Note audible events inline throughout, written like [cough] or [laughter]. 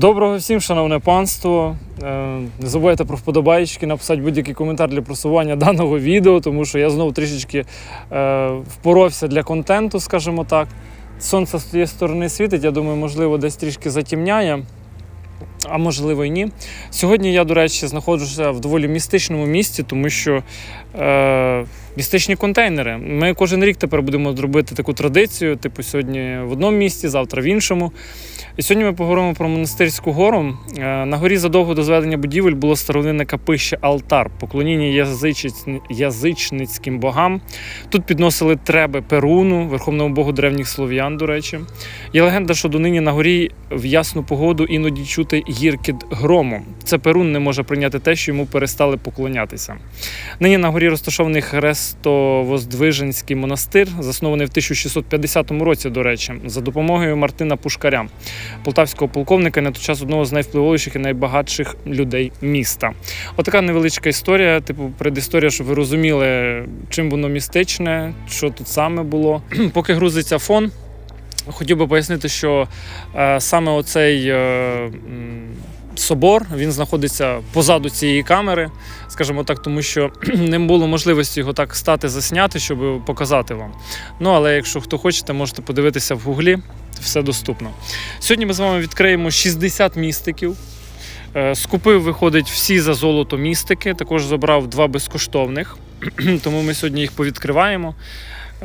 Доброго всім, шановне панство. Е, Не забувайте про вподобайки, написати будь-який коментар для просування [laughs] даного відео, тому що я знову трішечки е, впоровся для контенту, скажімо так. Сонце з тієї сторони світить, я думаю, можливо, десь трішки затемняє, а можливо і ні. Сьогодні я, до речі, знаходжуся в доволі містичному місці, тому що е, містичні контейнери. Ми кожен рік тепер будемо робити таку традицію, типу сьогодні в одному місці, завтра в іншому. І сьогодні ми поговоримо про монастирську гору. Е, На горі задовго до зведення будівель було старовинне капище Алтар, поклоніння язичниць- язичницьким богам. Тут підносили треби Перуну, верховному богу древніх слов'ян, до речі. Є легенда, що донині на горі в ясну погоду іноді чути гіркіт грому. Це Перун не може прийняти те, що йому перестали поклонятися. Нині на горі розташований Хрестовоздвиженський монастир, заснований в 1650 році, до речі, за допомогою Мартина Пушкаря, полтавського полковника, на той час одного з найвпливовіших і найбагатших людей міста. Отака невеличка історія, типу предісторія, щоб ви розуміли, чим воно містичне, що тут саме було. [clears throat] Поки грузиться фон. Хотів би пояснити, що е, саме оцей е, собор він знаходиться позаду цієї камери, скажімо так, тому що [clears throat] не було можливості його так стати засняти, щоб показати вам. Ну але якщо хто хочете, можете подивитися в гуглі, все доступно. Сьогодні ми з вами відкриємо 60 містиків. Е, Скупив, виходить, всі за золото містики. Також забрав два безкоштовних, [clears throat] тому ми сьогодні їх повідкриваємо.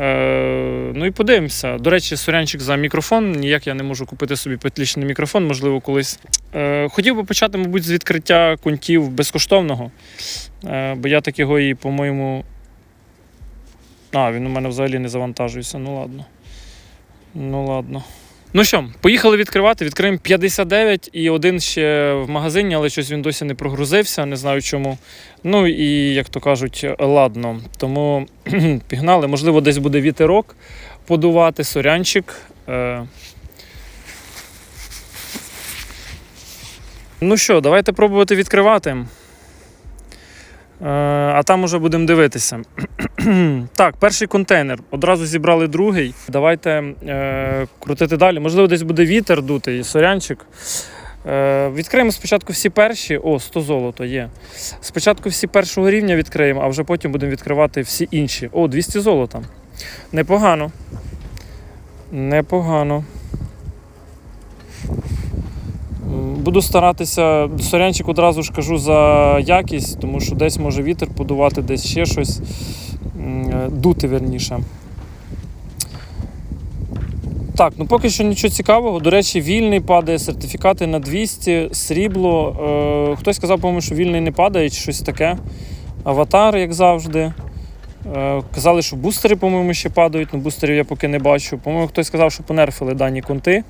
Е, ну і подивимося. До речі, сорянчик за мікрофон. Ніяк я не можу купити собі петлічний мікрофон, можливо, колись. Е, хотів би почати, мабуть, з відкриття кунтів безкоштовного. Е, бо я так його і, по-моєму. А, він у мене взагалі не завантажується. Ну ладно. Ну ладно. Ну що, поїхали відкривати. Відкриємо 59 і один ще в магазині, але щось він досі не прогрузився, не знаю чому. Ну і, як то кажуть, ладно. Тому [clears throat] пігнали. Можливо, десь буде вітерок подувати, сорянчик. Е. Ну що, давайте пробувати відкривати. Е, А там уже будемо дивитися. [clears throat] так, перший контейнер. Одразу зібрали другий. Давайте е, крутити далі. Можливо, десь буде вітер дути і сорянчик. Е, відкриємо спочатку всі перші. О, 100 золото є. Спочатку всі першого рівня відкриємо, а вже потім будемо відкривати всі інші. О, 200 золота. Непогано. Непогано. Буду старатися, сорянчик одразу ж кажу за якість, тому що десь може вітер подувати, десь ще щось е, дути верніше. Так, ну поки що нічого цікавого. До речі, вільний падає, сертифікати на 200, срібло. Е, хтось сказав, по-моєму, що вільний не падає, чи щось таке. Аватар, як завжди. Е, казали, що бустери, по-моєму, ще падають, але бустерів я поки не бачу. По-моєму, хтось сказав, що понерфили дані конти.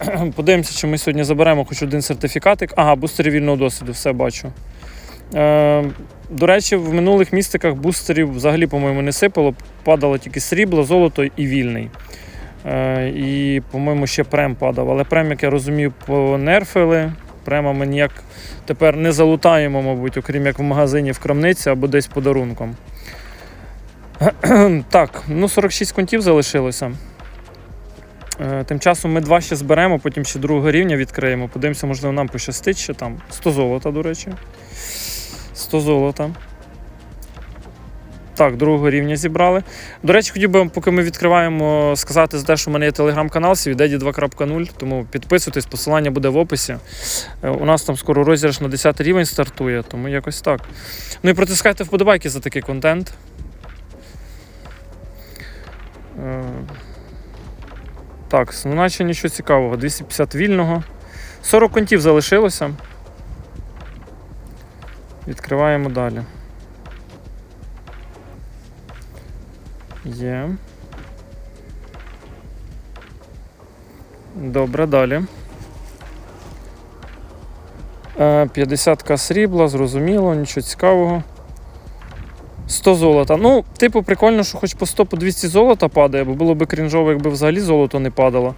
[clears throat] Подивимося, чи ми сьогодні заберемо хоч один сертифікатик. Ага, бустери вільного досвіду, все бачу. Е, до речі, в минулих містиках бустерів взагалі, по-моєму, не сипало, падало тільки срібло, золото і вільний. Е, і, по-моєму, ще прем падав. Але прем, як я розумію, понерфили. Према ми ніяк тепер не залутаємо, мабуть, окрім як в магазині в крамниці або десь подарунком. [clears throat] так, ну 46 контів залишилося. Е, Тим часом ми два ще зберемо, потім ще другого рівня відкриємо. Подивимося, можливо, нам пощастить ще там. 100 золота, до речі. 100 золота. Так, другого рівня зібрали. До речі, хотів би поки ми відкриваємо, сказати за те, що в мене є телеграм-канал Свідеді 2.0, тому підписуйтесь, посилання буде в описі. Е, У нас там скоро розіграш на 10 рівень стартує, тому якось так. Ну і протискайте вподобайки за такий контент. Е, Так, ну наче нічого цікавого. 250 вільного. 40 контів залишилося. Відкриваємо далі. Є. Добре, далі. Е, 50к срібла, зрозуміло, нічого цікавого. 100 золота. Ну, типу, прикольно, що хоч по 100 по 200 золота падає, бо було б крінжово, якби взагалі золото не падало.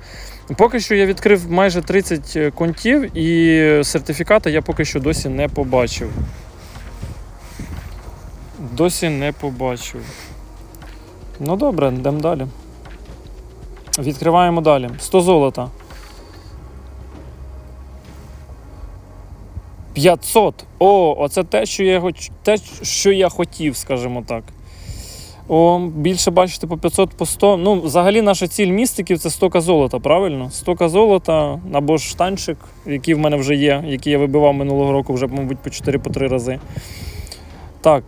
Поки що я відкрив майже 30 контів і сертифіката я поки що досі не побачив. Досі не побачив. Ну добре, йдемо далі. Відкриваємо далі. 100 золота. 500. О, оце те, що я, те, що я хотів, скажімо так. О, більше бачите по 500 по 100. Ну, взагалі наша ціль містиків це 100 золота, правильно? 100 золота або ж штанчик, який в мене вже є, який я вибивав минулого року вже, мабуть, по 4-3 рази. Так.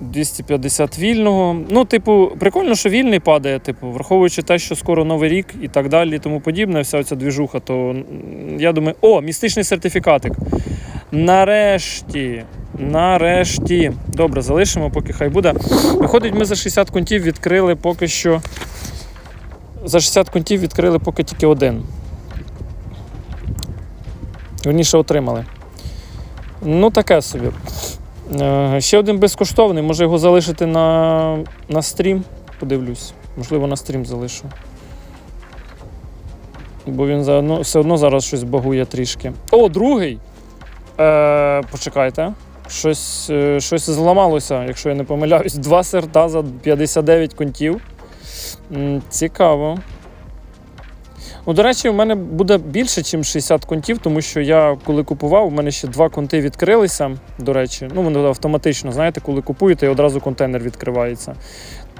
250 вільного. Ну, типу, прикольно, що вільний падає, типу, враховуючи те, що скоро новий рік і так далі, і тому подібне, вся ця двіжуха, то я думаю, о, містичний сертифікатик. Нарешті. Нарешті. Добре, залишимо, поки хай буде. Виходить, ми за 60 кунтів відкрили поки що. За 60 кунтів відкрили поки тільки один. Верніше отримали. Ну, таке собі. Е, Ще один безкоштовний, може його залишити на, на стрім. Подивлюсь. Можливо, на стрім залишу. Бо він заодно, все одно зараз щось багує трішки. О, другий! Е, почекайте. Щось, е, щось зламалося, якщо я не помиляюсь. Два серта за 59 контів. Цікаво. Ну, до речі, у мене буде більше, ніж 60 контів, тому що я коли купував, у мене ще два конти відкрилися. До речі, ну вони автоматично, знаєте, коли купуєте, і одразу контейнер відкривається.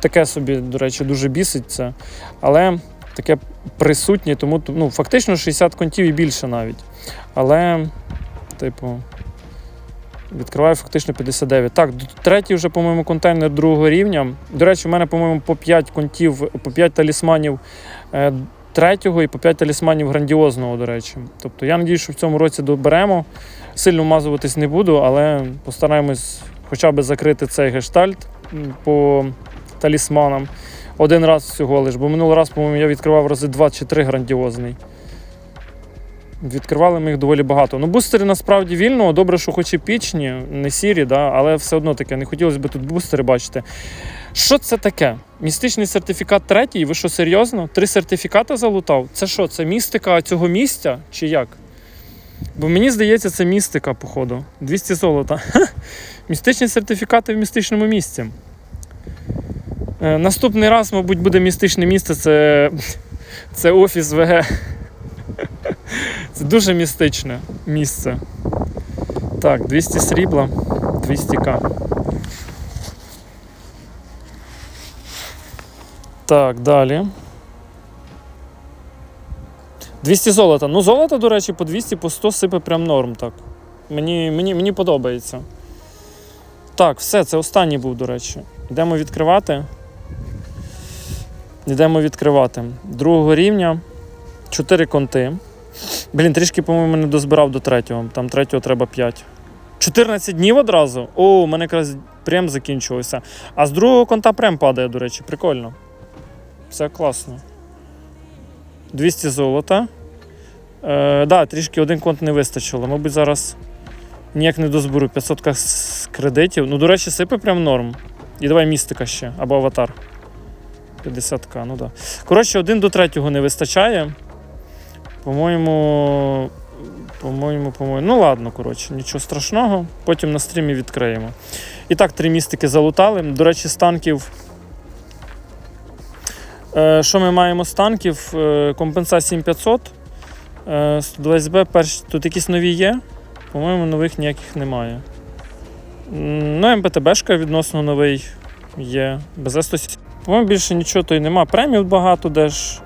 Таке собі, до речі, дуже бісить це. Але таке присутнє, тому ну, фактично 60 контів і більше навіть. Але, типу, відкриваю фактично 59. Так, третій вже, по-моєму, контейнер другого рівня. До речі, у мене, по-моєму, по 5 контів, по 5 талісманів. Третього і по 5 талісманів грандіозного, до речі. Тобто я надію, що в цьому році доберемо. Сильно вмазуватись не буду, але постараємось хоча б закрити цей гештальт по талісманам один раз всього лиш. Бо минулий раз, по-моєму, я відкривав рази 2 чи 3 грандіозний. Відкривали ми їх доволі багато. Ну, бустери насправді вільного, добре, що хоч і пічні, не сірі, да, але все одно таке. Не хотілося б тут бустери бачити. Що це таке? Містичний сертифікат третій? Ви що, серйозно? Три сертифікати залутав? Це що, це містика цього місця чи як? Бо мені здається, це містика, походу. 200 золота. Містичні сертифікати в містичному місці. Е, наступний раз, мабуть, буде містичне місце, це, це офіс ВГ. Це дуже містичне місце. Так, 200 срібла, 200к. Так, далі. 200 золота. Ну, золото, до речі, по 200, по 100 сипе прям норм так. Мені, мені, мені подобається. Так, все, це останній був, до речі. Йдемо відкривати. Йдемо відкривати. Другого рівня. 4 конти. Блін, трішки, по-моєму, не дозбирав до третього. Там третього треба 5. 14 днів одразу? О, у мене якраз прем закінчувався. А з другого конта прем падає, до речі, прикольно. Все класно. 200 золота. Е, да, трішки один конт не вистачило. Мабуть, зараз ніяк не дозберу 500 з кредитів. Ну, до речі, сипе прям норм. І давай містика ще, або аватар. 50к, ну да. Коротше, один до третього не вистачає. По-моєму. По-моєму, по-моєму. Ну ладно, коротше, нічого страшного. Потім на стрімі відкриємо. І так, три містики залутали. До речі, з танків. Е, Що ми маємо з танків? Компенсація 7500. Е, 120Б. Перш... Тут якісь нові є. По-моєму, нових ніяких немає. Ну, МПТБшка відносно новий є. БЗ-170. По-моєму, більше нічого то й нема. Премів багато де ж.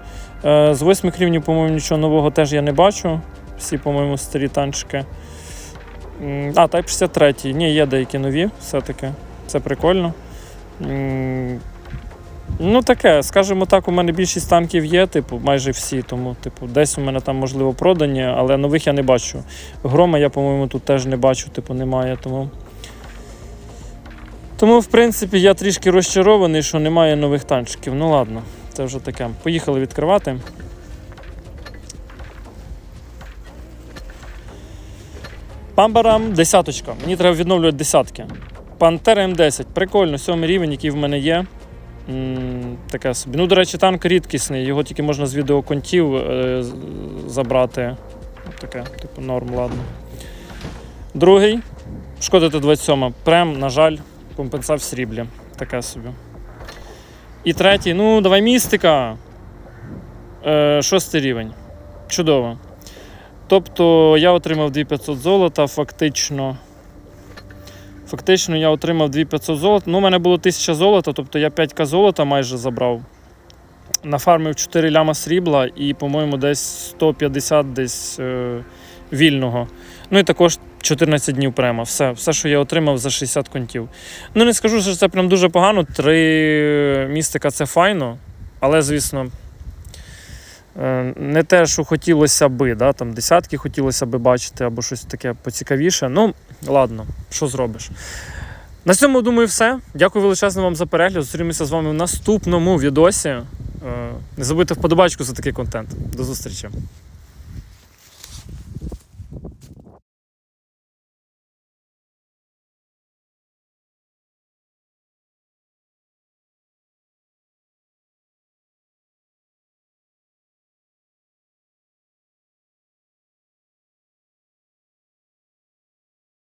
Е, З восьмих рівнів, по-моєму, нічого нового теж я не бачу. Всі, по-моєму, старі танчики. А, Type 63. Ні, є деякі нові, все-таки. Це прикольно. Ну, таке, скажімо так, у мене більшість танків є, типу, майже всі, тому, типу, десь у мене там, можливо, продані, але нових я не бачу. Грома я, по-моєму, тут теж не бачу, типу, немає. Тому, тому в принципі, я трішки розчарований, що немає нових танчиків. Ну ладно, це вже таке. Поїхали відкривати. Памбарам десяточка. Мені треба відновлювати десятки. Пантера М10. Прикольно, сьомий рівень, який в мене є. Таке собі. Ну, до речі, танк рідкісний, його тільки можна з відеоконтів е, забрати. Таке, типу, норм, ладно. Другий. Шкода Т-27. Прем, на жаль, компенсав в сріблі. Таке собі. І третій. Ну, давай містика. Е, шостий рівень. Чудово. Тобто я отримав 2500 золота, фактично. Фактично я отримав 2500 золота. Ну, у мене було 1000 золота, тобто я 5к золота майже забрав. Нафармив 4 ляма срібла і, по-моєму, десь 150 десь е, вільного. Ну і також 14 днів према. Все, все, що я отримав за 60 контів. Ну, не скажу, що це прям дуже погано. Три містика це файно, але, звісно, не те, що хотілося би. Да? Там десятки хотілося би бачити або щось таке поцікавіше. Ну, ладно, що зробиш. На цьому, думаю, все. Дякую величезно вам за перегляд. Зустрінемося з вами в наступному відосі. Е, Не забудьте вподобачку за такий контент. До зустрічі.